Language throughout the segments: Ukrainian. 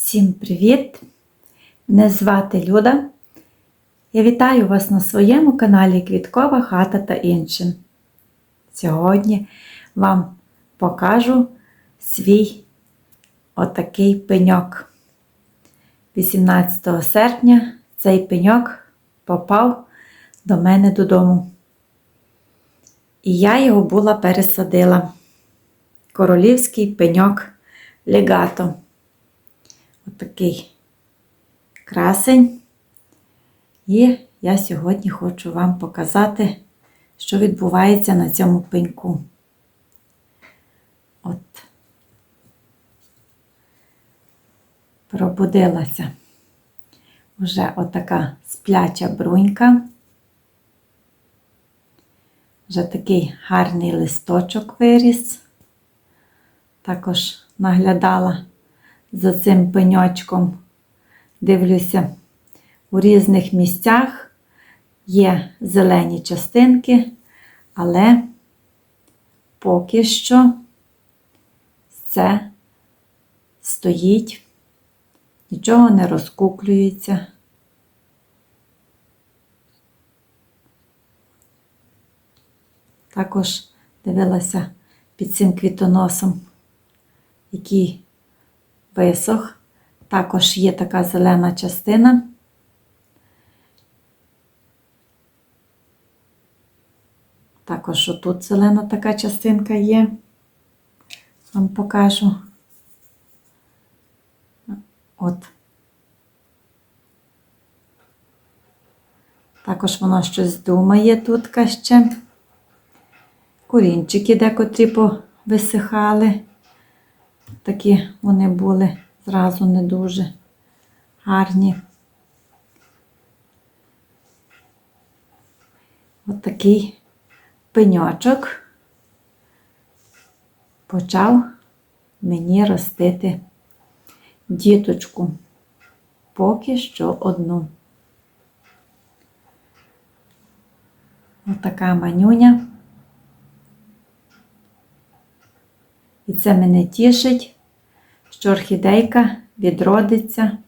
Всім привіт! Мене звати Люда. Я вітаю вас на своєму каналі Квіткова хата та іншим. Сьогодні вам покажу свій отакий пеньок. 18 серпня цей пеньок попав до мене додому. І я його була пересадила. Королівський пеньок легато. Отакий красень. І я сьогодні хочу вам показати, що відбувається на цьому пеньку. От. Пробудилася вже отака спляча брунька. Вже такий гарний листочок виріс. Також наглядала за цим пеньочком. Дивлюся, у різних місцях є зелені частинки, але поки що це стоїть, нічого не розкуклюється. Також дивилася під цим квітоносом, який висох. Також є така зелена частина. Також отут зелена така частинка є. Вам покажу. От. Також воно щось думає тут ще. Корінчики декотрі повисихали. Такі вони були зразу не дуже гарні. От пеньочок почав мені ростити діточку поки що одну. Отака манюня. І це мене тішить, що орхідейка відродиться.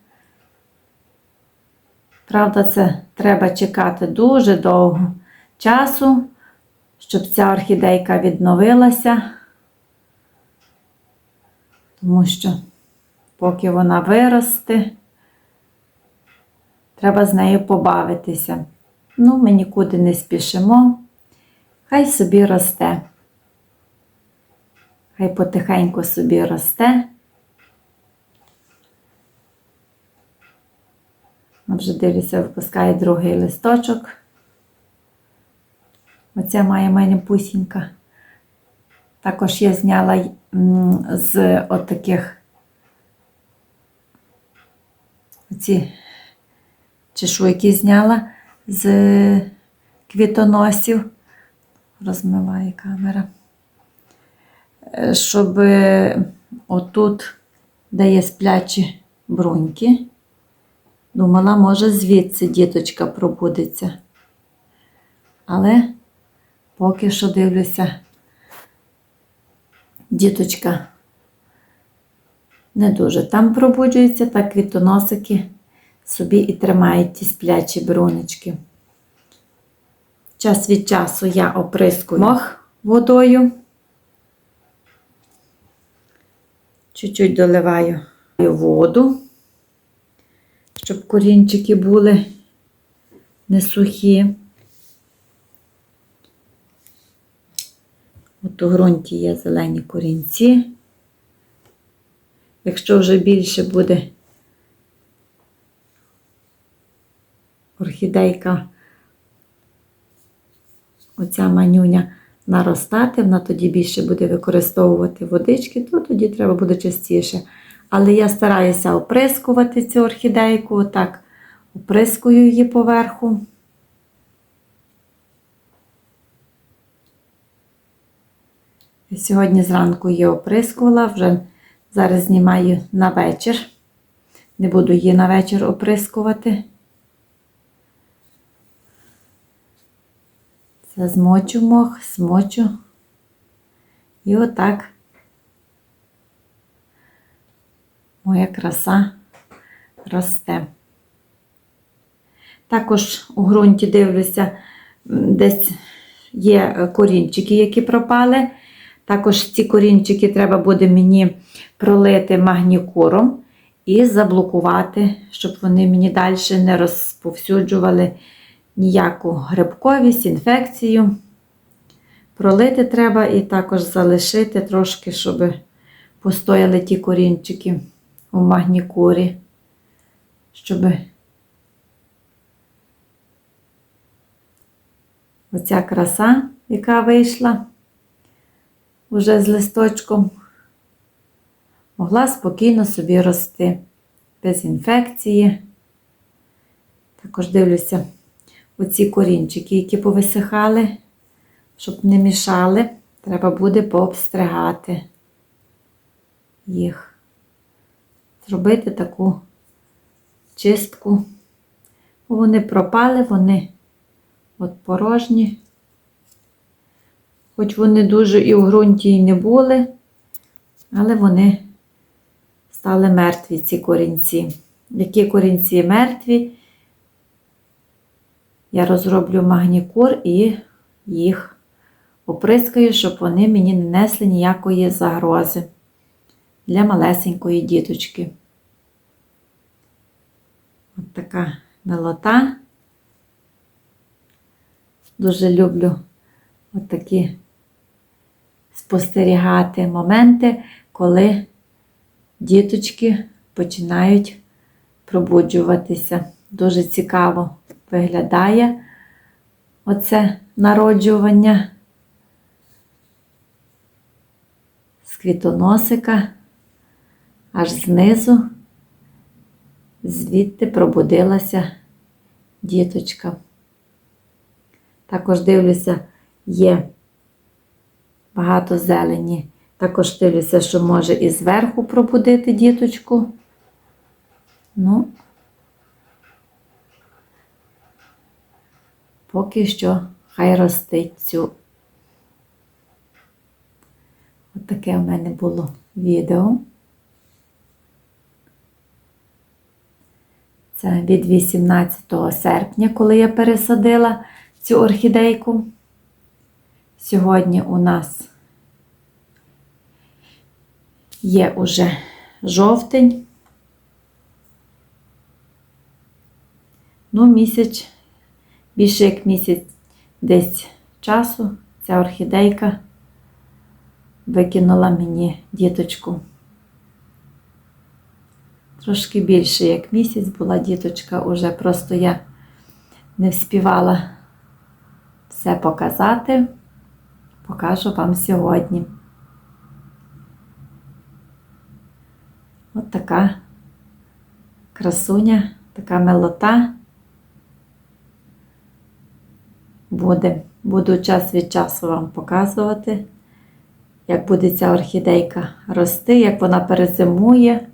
Правда, це треба чекати дуже довго часу, щоб ця орхідейка відновилася, тому що, поки вона виросте, треба з нею побавитися. Ну, ми нікуди не спішимо, хай собі росте. Хай потихеньку собі росте. Вже дивлюся, випускає другий листочок. Оця має мене пусінька. Також я зняла з отаких оці чешуйки зняла з квітоносів. Розмиває камера. Щоб отут, де є сплячі бруньки, думала, може, звідси діточка пробудеться. Але поки що дивлюся, діточка не дуже там пробуджується, так квітоносики собі і тримають ті сплячі брунечки. Час від часу я оприскую мох водою. Чуть-чуть доливаю воду, щоб корінчики були не сухі. От у ґрунті є зелені корінці. Якщо вже більше буде орхідейка, оця манюня наростати, вона тоді більше буде використовувати водички, то тоді треба буде частіше. Але я стараюся оприскувати цю орхідейку, отак оприскую її поверху. Сьогодні зранку її оприскувала, вже зараз знімаю на вечір. Не буду її на вечір оприскувати. Змочу мох, смочу. І отак моя краса росте. Також у ґрунті дивлюся, десь є е, корінчики, які пропали. Також ці корінчики треба буде мені пролити магнікуром і заблокувати, щоб вони мені далі не розповсюджували ніяку грибковість, інфекцію. Пролити треба і також залишити трошки, щоб постояли ті корінчики у магнікурі, щоб оця краса, яка вийшла уже з листочком, могла спокійно собі рости, без інфекції. Також дивлюся оці корінчики, які повисихали, щоб не мішали, треба буде пообстригати їх. Зробити таку чистку. Вони пропали, вони от порожні. Хоч вони дуже і в ґрунті і не були, але вони стали мертві, ці корінці. Які корінці мертві, я розроблю магнікур і їх оприскаю, щоб вони мені не несли ніякої загрози для малесенької діточки. От така милота. Дуже люблю от такі спостерігати моменти, коли діточки починають пробуджуватися. Дуже цікаво виглядає оце народжування з квітоносика аж знизу, звідти пробудилася діточка. Також дивлюся, є багато зелені. Також дивлюся, що може і зверху пробудити діточку. Ну, поки що хай ростить цю. От таке в мене було відео. Це від 18 серпня, коли я пересадила цю орхідейку. Сьогодні у нас є уже жовтень. Ну, місяць, більше як місяць десь часу ця орхідейка викинула мені діточку. Трошки більше, як місяць була діточка, уже просто я не вспівала все показати, покажу вам сьогодні. От така красуня, така милота буде. Буду час від часу вам показувати, як буде ця орхідейка рости, як вона перезимує,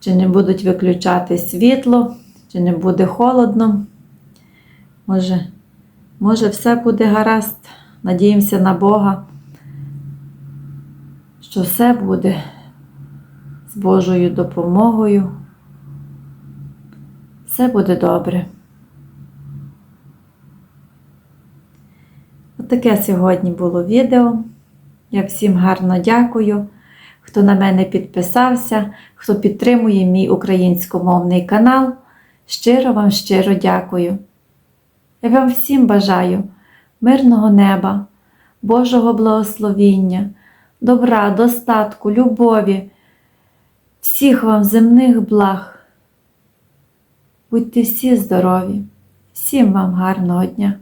чи не будуть виключати світло, чи не буде холодно. Може, може, все буде гаразд. Надіємося на Бога, що все буде з Божою допомогою. Все буде добре. Отаке сьогодні було відео. Я всім гарно дякую, хто на мене підписався, хто підтримує мій українськомовний канал. Щиро вам щиро дякую. Я вам всім бажаю мирного неба, Божого благословіння, добра, достатку, любові, всіх вам земних благ. Будьте всі здорові, всім вам гарного дня!